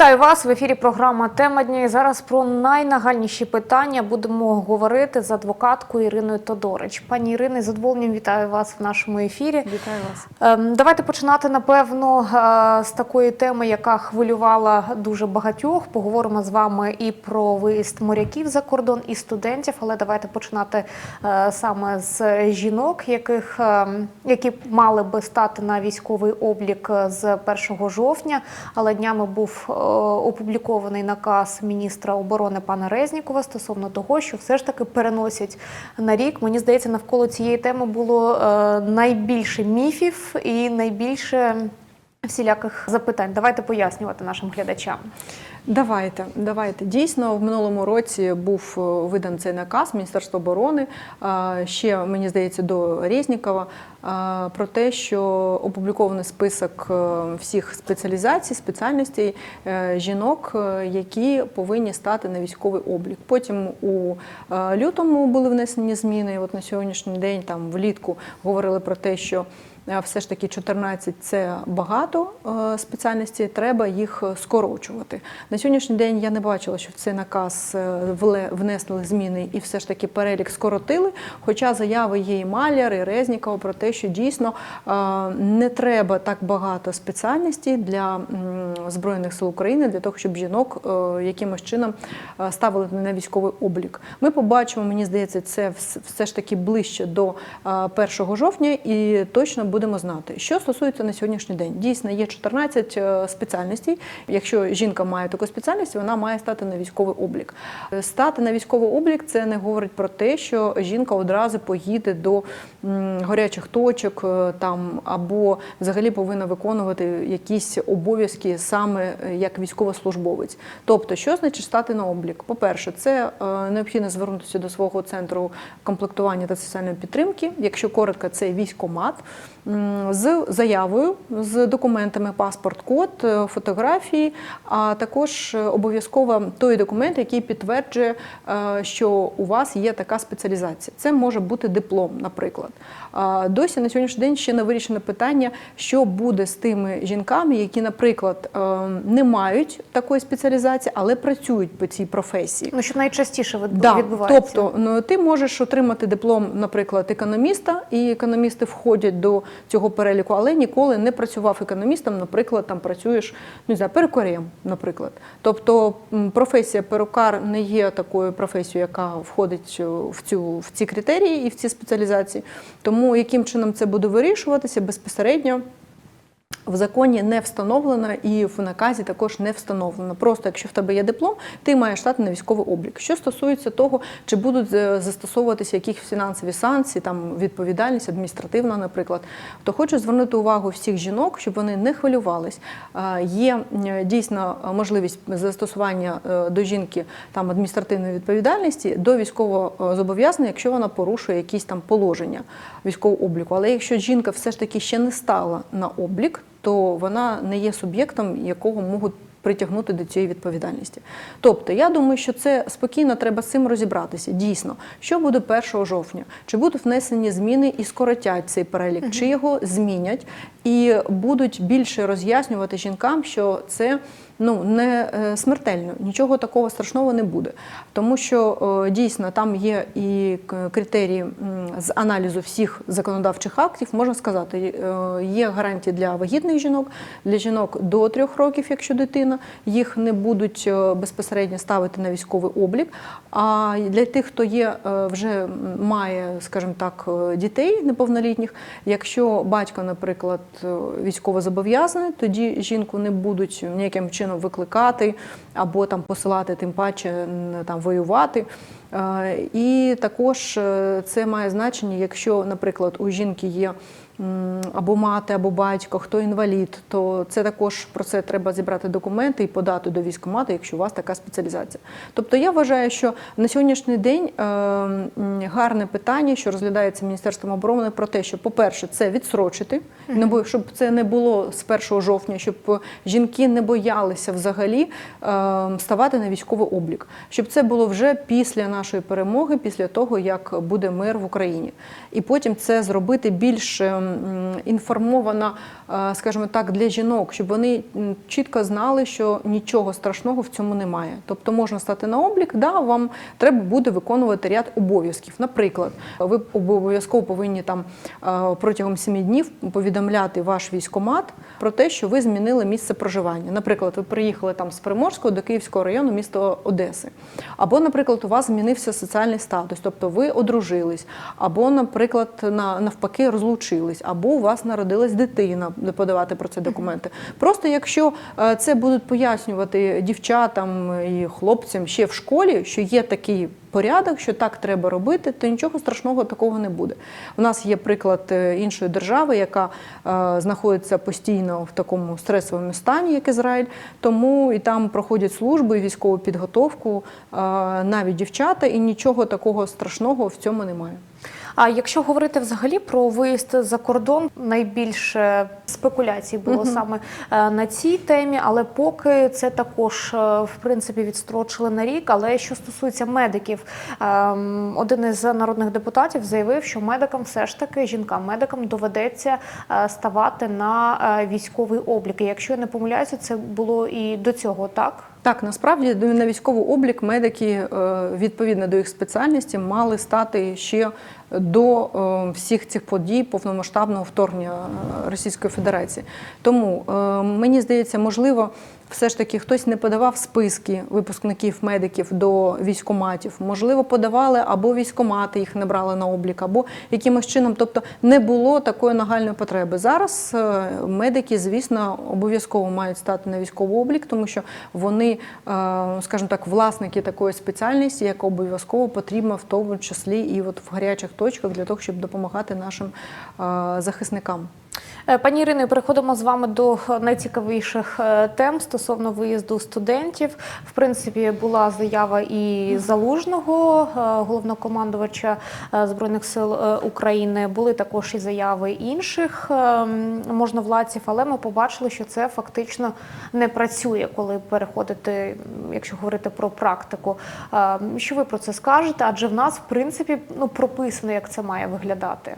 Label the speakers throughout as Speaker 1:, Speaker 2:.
Speaker 1: Вітаю вас в ефірі. Програма Тема дня. І зараз про найнагальніші питання будемо говорити з адвокаткою Іриною Тодорич. Пані Ірино, з задоволенням вітаю вас в нашому ефірі.
Speaker 2: Вітаю вас.
Speaker 1: Ем, Давайте починати напевно е, з такої теми, яка хвилювала дуже багатьох. Поговоримо з вами і про виїзд моряків за кордон, і студентів. Але давайте починати е, саме з жінок, яких ем, які мали би стати на військовий облік е, з 1 жовтня. Але днями був опублікований наказ міністра оборони пана Резнікова стосовно того, що все ж таки переносять на рік. Мені здається, навколо цієї теми було е, найбільше міфів і найбільше всіляких запитань. Давайте пояснювати нашим глядачам.
Speaker 2: Давайте, давайте. Дійсно, в минулому році був е, видан цей наказ Міністерства оборони. е, Ще мені здається до Резнікова е, про те, що опублікований список всіх спеціалізацій, спеціальностей жінок, які повинні стати на військовий облік. Потім у лютому були внесені зміни. От на сьогоднішній день, там влітку, говорили про те, що все ж таки 14 – це багато е, спеціальностей, треба їх е, скорочувати. На сьогоднішній день я не бачила, що в цей наказ е, внесли зміни і все ж таки перелік скоротили. Хоча заяви є і Маляр, і Резнікова про те, що дійсно не треба так багато спеціальностей для Збройних сил України для того, щоб жінок якимось чином ставили на військовий облік. Ми побачимо, мені здається, це все ж таки ближче до е, 1 жовтня і точно будемо знати. Що стосується на сьогоднішній день, дійсно є 14 е, спеціальностей. Якщо жінка має таку спеціальність, вона має стати на військовий облік. Стати на військовий облік це не говорить про те, що жінка одразу поїде до м, гарячих точок е, там або взагалі повинна виконувати якісь обов'язки саме е, як військовослужбовець. Тобто, що значить стати на облік? По-перше, це необхідно звернутися до свого центру комплектування та соціальної підтримки. Якщо коротко, це військомат з заявою, з документами паспорт, код, е, фотографії, а також е, обов'язково той документ, який підтверджує, е, що у вас є така спеціалізація. Це може бути диплом, наприклад. Досі на сьогоднішній день ще не вирішено питання, що буде з тими жінками, які, наприклад, не мають такої спеціалізації, але працюють по цій професії.
Speaker 1: Ну що найчастіше від-
Speaker 2: Да, тобто ну, ти можеш отримати диплом, наприклад, економіста, і економісти входять до цього переліку, але ніколи не працював економістом, наприклад, там працюєш ну, не знаю, перукарем, наприклад. Тобто професія перукар не є такою професією, яка входить е, в цю в ці критерії і в ці спеціалізації. Тому яким чином це буде вирішуватися безпосередньо. В законі не встановлено і в наказі також не встановлено. Просто якщо в тебе є диплом, ти маєш стати на військовий облік. Що стосується того, чи будуть е, застосовуватися якісь фінансові санкції, там відповідальність адміністративна, наприклад, то хочу звернути увагу всіх жінок, щоб вони не хвилювались. Е, Є е, дійсно можливість застосування до жінки там адміністративної відповідальності до військового зобов'язання, якщо вона порушує якісь там положення військового обліку. Але якщо жінка все ж таки ще не стала на облік, то вона не є суб'єктом, якого можуть притягнути до цієї відповідальності. Тобто, я думаю, що це спокійно треба з цим розібратися. Дійсно, що буде 1 жовтня? Чи будуть внесені зміни і скоротять цей перелік, чи його змінять і будуть більше роз'яснювати жінкам, що це ну не е, смертельно, нічого такого страшного не буде. Тому що е, дійсно там є і критерії з аналізу всіх законодавчих актів, можна сказати, е, є гарантії для вагітних жінок, для жінок до трьох років, якщо дитина, їх не будуть безпосередньо ставити на військовий облік. А для тих, хто є вже має, скажімо так, дітей неповнолітніх, якщо батько, наприклад, військово зобов'язаний, тоді жінку не будуть ніяким чином викликати або там посилати, тим паче там воювати. Е, І також е, це має значення, якщо, наприклад, у жінки є або мати, або батько, хто інвалід, то це також про це треба зібрати документи і подати до військкомату, якщо у вас така спеціалізація. Тобто я вважаю, що на сьогоднішній день е, гарне питання, що розглядається Міністерством оборони, про те, що, по-перше, це відсрочити, щоб це не було з 1 жовтня, щоб жінки не боялися взагалі е, ставати на військовий облік, щоб це було вже після нашої перемоги, після того як буде мир в Україні, і потім це зробити більш ем, інформована, е, скажімо так, для жінок, щоб вони чітко знали, що нічого страшного в цьому немає. Тобто можна стати на облік, да, вам треба буде виконувати ряд обов'язків. Наприклад, ви обов'язково повинні там е, протягом 7 днів повідомляти ваш військомат про те, що ви змінили місце проживання. Наприклад, ви приїхали там з Приморського до Київського району міста Одеси. Або, наприклад, у вас змінився соціальний статус, тобто ви одружились, або, наприклад, навпаки, розлучились, або у вас народилась дитина, подавати про це документи. Просто якщо е, це будуть пояснювати дівчатам і хлопцям ще в школі, що є такий порядок, що так треба робити, то нічого страшного такого не буде. У нас є приклад е, іншої держави, яка е, знаходиться постійно в такому стресовому стані, як Ізраїль, тому і там проходять службу і військову підготовку навіть дівчата, і нічого такого страшного в цьому немає.
Speaker 1: А якщо говорити взагалі про виїзд за кордон, найбільше спекуляцій було саме е, на цій темі, але поки це також е, в принципі відстрочили на рік. Але що стосується медиків, ем, один із народних депутатів заявив, що медикам все ж таки жінкам-медикам доведеться е, ставати на військовий облік. І якщо я не помиляюся, це було і до цього, так?
Speaker 2: Так, насправді на військовий облік медики е, відповідно до їх спеціальності мали стати ще до е, всіх цих подій повномасштабного вторгнення е, Російської Федерації. Тому мені здається, можливо, все ж таки хтось не подавав списки випускників медиків до військоматів. Можливо, подавали або військомати їх не брали на облік, або якимось чином, тобто не було такої нагальної потреби. Зараз е, медики, звісно, обов'язково мають стати на військовий облік, тому що вони, е, скажімо так, власники такої спеціальності, яка обов'язково потрібна в тому числі і от в гарячих точках для того, щоб допомагати нашим е, захисникам.
Speaker 1: Е, Пані Ірино, переходимо з вами до найцікавіших е, тем стосовно виїзду студентів. В принципі, була заява і залужного е, головнокомандувача збройних сил України. Були також і заяви інших е, можновладців, але ми побачили, що це фактично не працює, коли переходити, якщо говорити про практику. Е, Що ви про це скажете? Адже в нас, в принципі, ну прописано, як це має виглядати.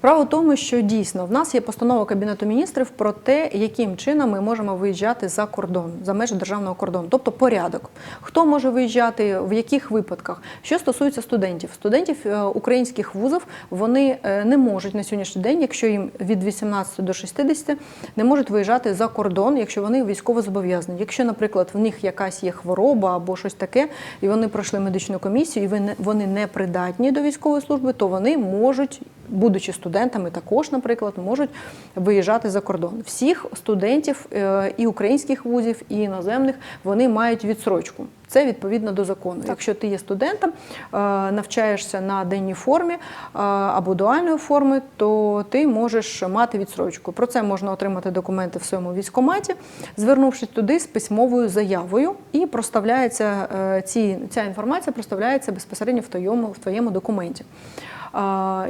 Speaker 2: Справа в тому, що дійсно в нас є постанова Кабінету міністрів про те, яким чином ми можемо виїжджати за кордон, за межі державного кордону, тобто порядок. Хто може виїжджати, в яких випадках? Що стосується студентів, студентів е, українських вузів вони е, не можуть на сьогоднішній день, якщо їм від 18 до 60, не можуть виїжджати за кордон, якщо вони військово зобов'язані. Якщо, наприклад, в них якась є хвороба або щось таке, і вони пройшли медичну комісію, і вони не придатні до військової служби, то вони можуть будучи студентами, також, наприклад, можуть виїжджати за кордон. Всіх студентів е, і українських вузів, і іноземних вони мають відсрочку. Це відповідно до закону. Якщо ти є студентом, е, навчаєшся на денній формі е, або дуальної форми, то ти можеш мати відсрочку. Про це можна отримати документи в своєму військкоматі, звернувшись туди з письмовою заявою, і проставляється ці, ця інформація проставляється безпосередньо в твоєму, в твоєму документі.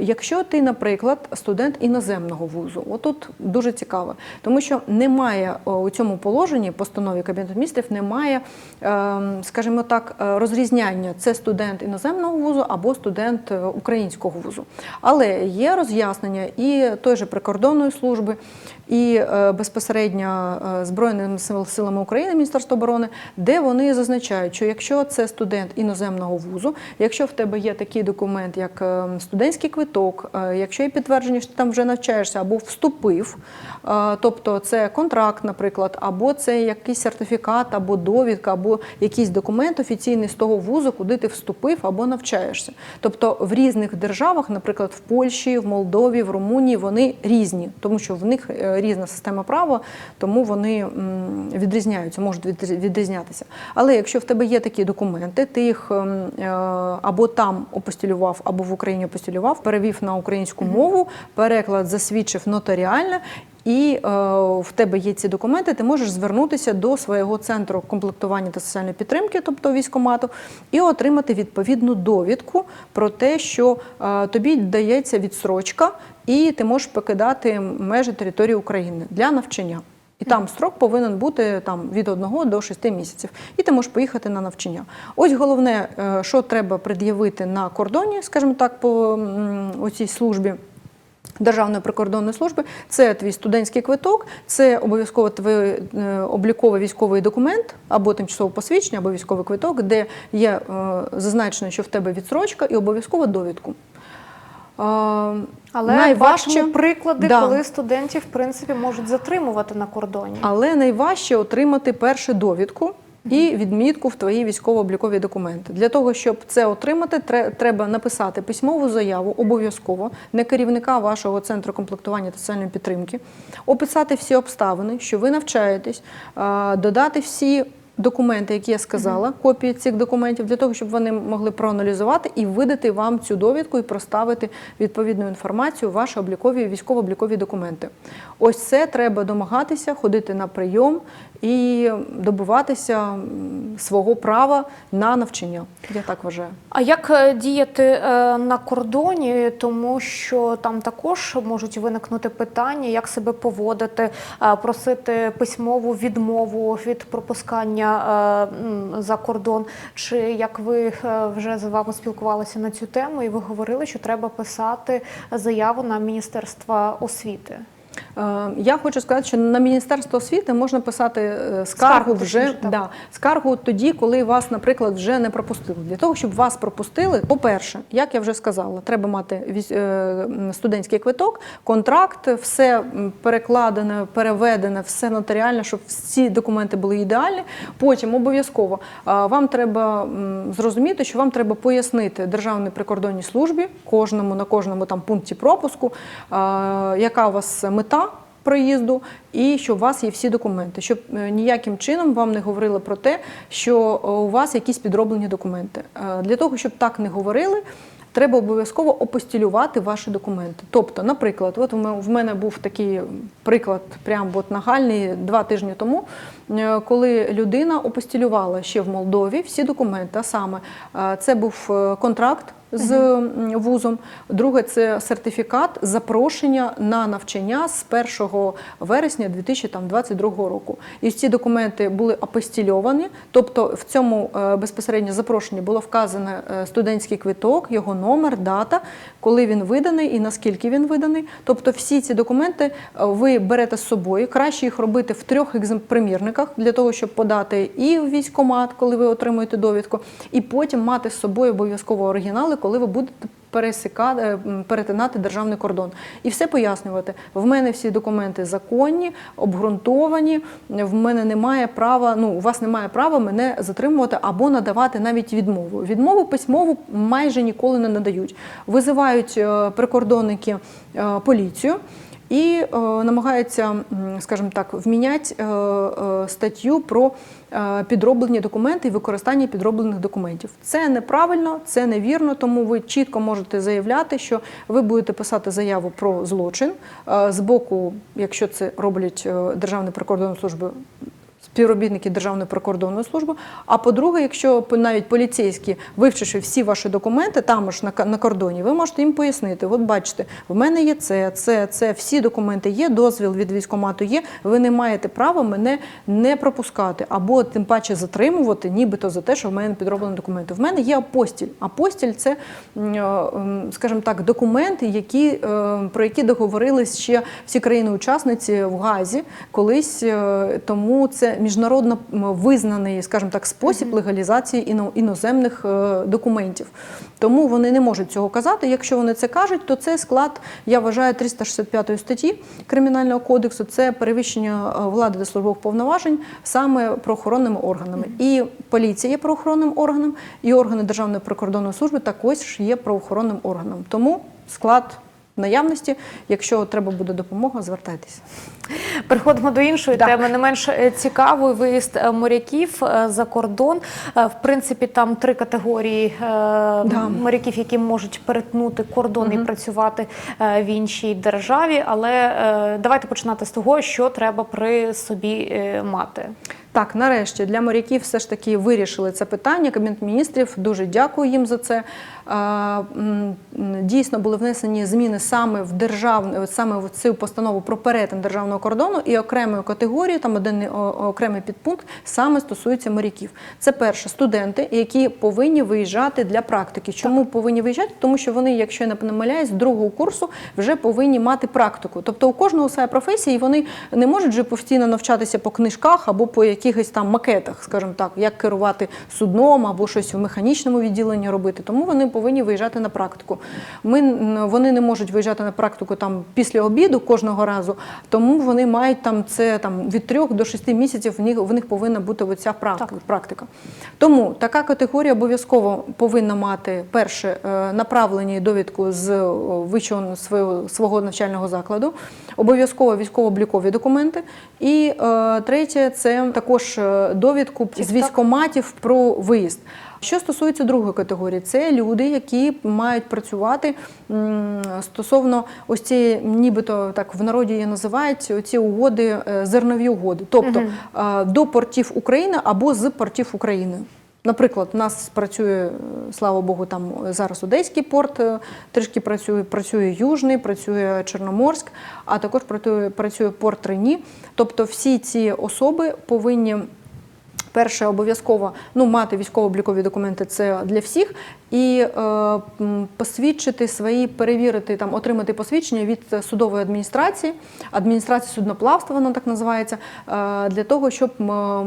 Speaker 2: Якщо ти, наприклад, студент іноземного вузу, отут дуже цікаво, тому що немає у цьому положенні постанові Кабінету міністрів, немає, ем, скажімо так, е, розрізняння це студент іноземного вузу або студент е, українського вузу. Але є роз'яснення і той же прикордонної служби, і е, безпосередньо е, Збройними силами України, Міністерства оборони, де вони зазначають, що якщо це студент іноземного вузу, якщо в тебе є такий документ, як е, студентський квиток, е, якщо є підтвердження, що ти там вже навчаєшся або вступив, е, тобто це контракт, наприклад, або це якийсь сертифікат, або довідка, або якийсь документ офіційний з того вузу, куди ти вступив або навчаєшся. Тобто в різних державах, наприклад, в Польщі, в Молдові, в Румунії, вони різні, тому що в них е, різна система права, тому вони відрізняються, можуть відрізнятися. Але якщо в тебе є такі документи, ти їх ем, або там опостілював, або в Україні опостілював, перевів на українську мову, переклад засвідчив нотаріально. І е, в тебе є ці документи, ти можеш звернутися до свого центру комплектування та соціальної підтримки, тобто військомату, і отримати відповідну довідку про те, що е, тобі дається відсрочка, і ти можеш покидати межі території України для навчання. І там строк повинен бути там від 1 до 6 місяців. І ти можеш поїхати на навчання. Ось головне, е, що треба пред'явити на кордоні, скажімо так, по оцій службі. Державної прикордонної служби це твій студентський квиток, це обов'язково твій е, обліковий військовий документ або тимчасове посвідчення, або військовий квиток, де є е, зазначено, що в тебе відсрочка, і обов'язково довідку.
Speaker 1: Але
Speaker 2: найважче,
Speaker 1: приклади,
Speaker 2: Да.
Speaker 1: коли студентів в принципі можуть затримувати на кордоні.
Speaker 2: але найважче отримати першу довідку. І відмітку в твої військово-облікові документи. Для того, щоб це отримати, треба написати письмову заяву обов'язково не керівника вашого центру комплектування та соціальної підтримки, описати всі обставини, що ви навчаєтесь, додати всі документи, які я сказала, копії цих документів, для того, щоб вони могли проаналізувати і видати вам цю довідку і проставити відповідну інформацію ваші облікові військово-облікові документи. Ось це треба домагатися, ходити на прийом і добиватися свого права на навчання. Я так вважаю.
Speaker 1: А як е, діяти е, на кордоні, тому що там також можуть виникнути питання, як себе поводити, е, просити письмову відмову від пропускання е, за кордон, чи як ви е, вже з вами спілкувалися на цю тему, і ви говорили, що треба писати заяву на Міністерство освіти.
Speaker 2: Е, Я хочу сказати, що на Міністерство освіти можна писати е, скаргу
Speaker 1: Скаргу,
Speaker 2: вже
Speaker 1: так.
Speaker 2: да, скаргу тоді, коли вас, наприклад, вже не пропустили. Для того, щоб вас пропустили, по-перше, як я вже сказала, треба мати е, студентський квиток, контракт, все перекладене, переведене, все нотаріально, щоб всі документи були ідеальні. Потім обов'язково вам треба зрозуміти, що вам треба пояснити Державній прикордонній службі кожному на кожному там пункті пропуску, яка у вас мета. Проїзду і що у вас є всі документи, щоб е, ніяким чином вам не говорили про те, що е, у вас якісь підроблені документи. Е, Для того, щоб так не говорили, треба обов'язково опостілювати ваші документи. Тобто, наприклад, от в мене був такий приклад, прям от нагальний два тижні тому, коли людина опостілювала ще в Молдові всі документи. А саме це був контракт з вузом. Друге це сертифікат запрошення на навчання з 1 вересня 2022 року. І ці документи були апостільовані, тобто в цьому е, безпосередньо запрошенні було вказано е, студентський квиток, його номер, дата, коли він виданий і наскільки він виданий. Тобто всі ці документи е, ви берете з собою. Краще їх робити в трьох екземпримірниках для того, щоб подати і в військкомат, коли ви отримуєте довідку, і потім мати з собою обов'язково оригінали, коли ви будете пересікати, е, перетинати державний кордон. І все пояснювати. В мене всі документи законні, обґрунтовані. В мене немає права, ну у вас немає права мене затримувати або надавати навіть відмову. Відмову письмову майже ніколи не надають. Визивають е, прикордонники е, поліцію. І е, намагаються, скажімо так, вміняти е, е, статтю про підроблені документи і використання підроблених документів. Це неправильно, це невірно, тому ви чітко можете заявляти, що ви будете писати заяву про злочин е, з боку, якщо це роблять е, Державні прикордонні служби. Співробітники Державної прикордонної служби. А по-друге, якщо навіть поліцейські, вивчивши всі ваші документи, там ж на, кордоні, ви можете їм пояснити: от бачите, в мене є це, це, це, всі документи є, дозвіл від військкомату є. Ви не маєте права мене не пропускати або тим паче затримувати, нібито за те, що в мене підроблені документи. В мене є апостіль. Апостіль це, е, скажімо так, документи, які, е, про які договорились ще всі країни-учасниці в Газі колись. е, Тому це міжнародно визнаний, скажімо так, спосіб легалізації іно- іноземних е, документів. Тому вони не можуть цього казати. Якщо вони це кажуть, то це склад, я вважаю, 365 статті Кримінального кодексу. Це перевищення е, влади та службових повноважень саме правоохоронними органами. І поліція є правоохоронним органом, і органи Державної прикордонної служби також є правоохоронним органом. Тому склад. Наявності, якщо треба буде допомога, звертайтеся.
Speaker 1: Переходимо до іншої
Speaker 2: Да.
Speaker 1: теми, не менш е, цікавої виїзд е, моряків е, за кордон. В принципі, там три категорії е, моряків, які можуть перетнути кордон і працювати в іншій державі. Але давайте починати з того, що треба при собі мати.
Speaker 2: Так, так, нарешті для моряків все ж таки вирішили це питання. Кабінет міністрів дуже дякую їм за це. Дійсно були внесені зміни саме в державну, саме в цю постанову про перетин державного кордону і окремої категорії, там один окремий підпункт саме стосується моряків. Це перше студенти, які повинні виїжджати для практики. Чому повинні виїжджати? Тому що вони, якщо я не помиляюсь, другого курсу вже повинні мати практику. Тобто у кожного своя професія, і вони не можуть же постійно навчатися по книжках або по якихось там макетах, скажімо так, як керувати судном або щось в механічному відділенні робити. Тому вони повинні виїжджати на практику. Ми вони не можуть виїжджати на практику там після обіду кожного разу, тому вони мають там це там від трьох до шести місяців. В них в них повинна бути оця практика. Тому така категорія обов'язково повинна мати перше е, направлення довідку з е, вищого свого, свого навчального закладу, обов'язково військово-облікові документи. І е, третє це також е, довідку з військоматів про виїзд. Що стосується другої категорії, це люди, які мають працювати стосовно ось ці, нібито так в народі її називають ці угоди, е, зернові угоди, тобто угу. до портів України або з портів України. Наприклад, у нас працює, е, слава Богу, там зараз Одеський порт е, трішки працює, працює Южний, працює Чорноморськ, а також працює, працює порт Рені. Тобто всі ці особи повинні Перше, обов'язково ну, мати військово-облікові документи це для всіх, і е, посвідчити свої, перевірити там, отримати посвідчення від судової адміністрації, адміністрації судноплавства, вона так називається, е, для того, щоб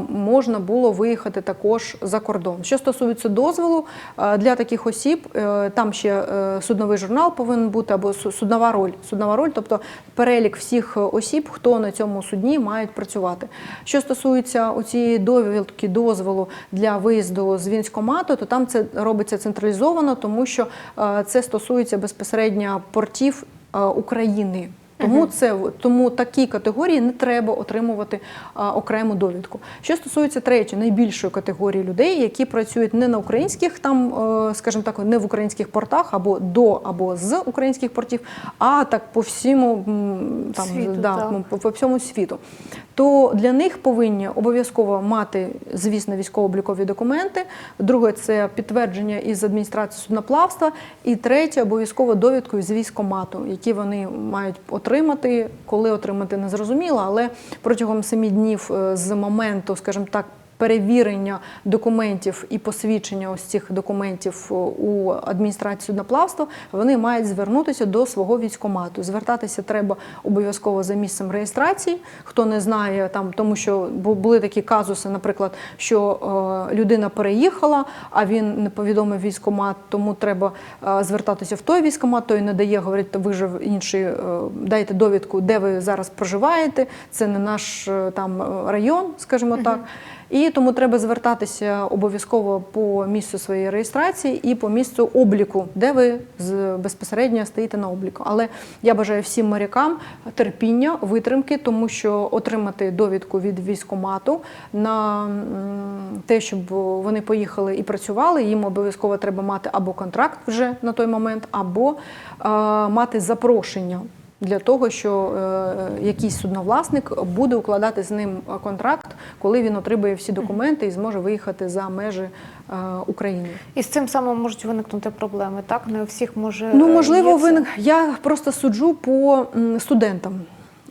Speaker 2: можна було виїхати також за кордон. Що стосується дозволу е, для таких осіб, е, там ще е, судновий журнал повинен бути або су- суднова роль, суднова роль, тобто перелік всіх осіб, хто на цьому судні мають працювати. Що стосується цієї довідки дозволу для виїзду з військомату, то там це робиться централізовано, тому що е, це стосується безпосередньо портів е, України. Тому це тому такій категорії не треба отримувати а, окрему довідку. Що стосується третьої, найбільшої категорії людей, які працюють не на українських, там, е, скажімо так, не в українських портах або до або з українських портів, а так по всьому там
Speaker 1: Світу,
Speaker 2: да,
Speaker 1: так.
Speaker 2: по, по всьому світу. То для них повинні обов'язково мати, звісно, військово-облікові документи. Друге це підтвердження із адміністрації судноплавства. І третє обов'язково довідку з військомату, які вони мають отримати, коли отримати не зрозуміло, але протягом семи днів е, з моменту, скажімо так. Перевірення документів і посвідчення ось цих документів е, у адміністрації судноплавства вони мають звернутися до свого військомату. Звертатися треба обов'язково за місцем реєстрації. Хто не знає, там тому що були такі казуси, наприклад, що е, людина переїхала, а він не повідомив військомат, тому треба е, звертатися в той військомат, той не дає, говорить, «Та ви ж інший, дайте довідку, де ви зараз проживаєте. Це не наш там район, скажімо так. І тому треба звертатися обов'язково по місцю своєї реєстрації і по місцю обліку, де ви безпосередньо стоїте на обліку. Але я бажаю всім морякам терпіння, витримки, тому що отримати довідку від військомату на те, щоб вони поїхали і працювали, їм обов'язково треба мати або контракт вже на той момент, або мати запрошення для того, що е, якийсь судновласник буде укладати з ним контракт, коли він отримує всі документи і зможе виїхати за межі е, України.
Speaker 1: І з цим самим можуть виникнути проблеми, так? Не у всіх може
Speaker 2: Ну
Speaker 1: е,
Speaker 2: можливо,
Speaker 1: є це.
Speaker 2: ви я просто суджу по студентам.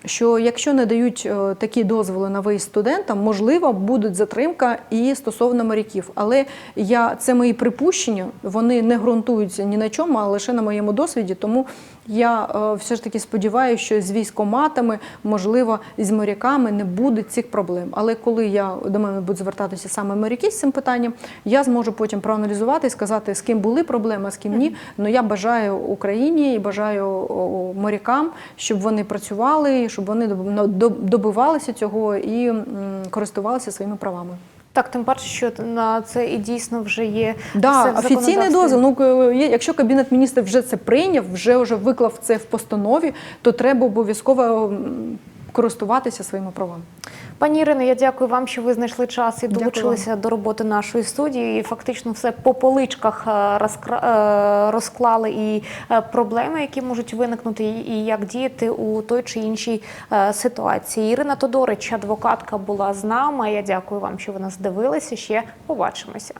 Speaker 2: Що якщо не дають такі дозволи на виїзд студентам, можливо, буде затримка і стосовно моряків. Але я це мої припущення, вони не ґрунтуються ні на чому, а лише на моєму досвіді. Тому я е, все ж таки сподіваюся, що з військоматами, можливо, з моряками не буде цих проблем. Але коли я до мене будуть звертатися саме моряки з цим питанням, я зможу потім проаналізувати і сказати, з ким були проблеми, а з ким ні. Ну я бажаю Україні і бажаю морякам, щоб вони працювали, щоб вони ну, доб- добивалися цього і користувалися своїми правами.
Speaker 1: Так, тим паче, що на це і дійсно вже є
Speaker 2: Да,
Speaker 1: все в
Speaker 2: офіційний дозвіл. Ну якщо кабінет міністрів вже це прийняв, вже вже виклав це в постанові, то треба обов'язково користуватися своїми правами.
Speaker 1: Пані Ірино, я дякую вам, що ви знайшли час і
Speaker 2: Дякую
Speaker 1: долучилися до роботи нашої студії. І фактично все по поличках е, розкра- е, розклали і е, проблеми, які можуть виникнути, і- як діяти у той чи іншій ситуації. Ірина Тодорич, адвокатка, була з нами. Я дякую вам, що ви нас дивилися. Ще побачимося.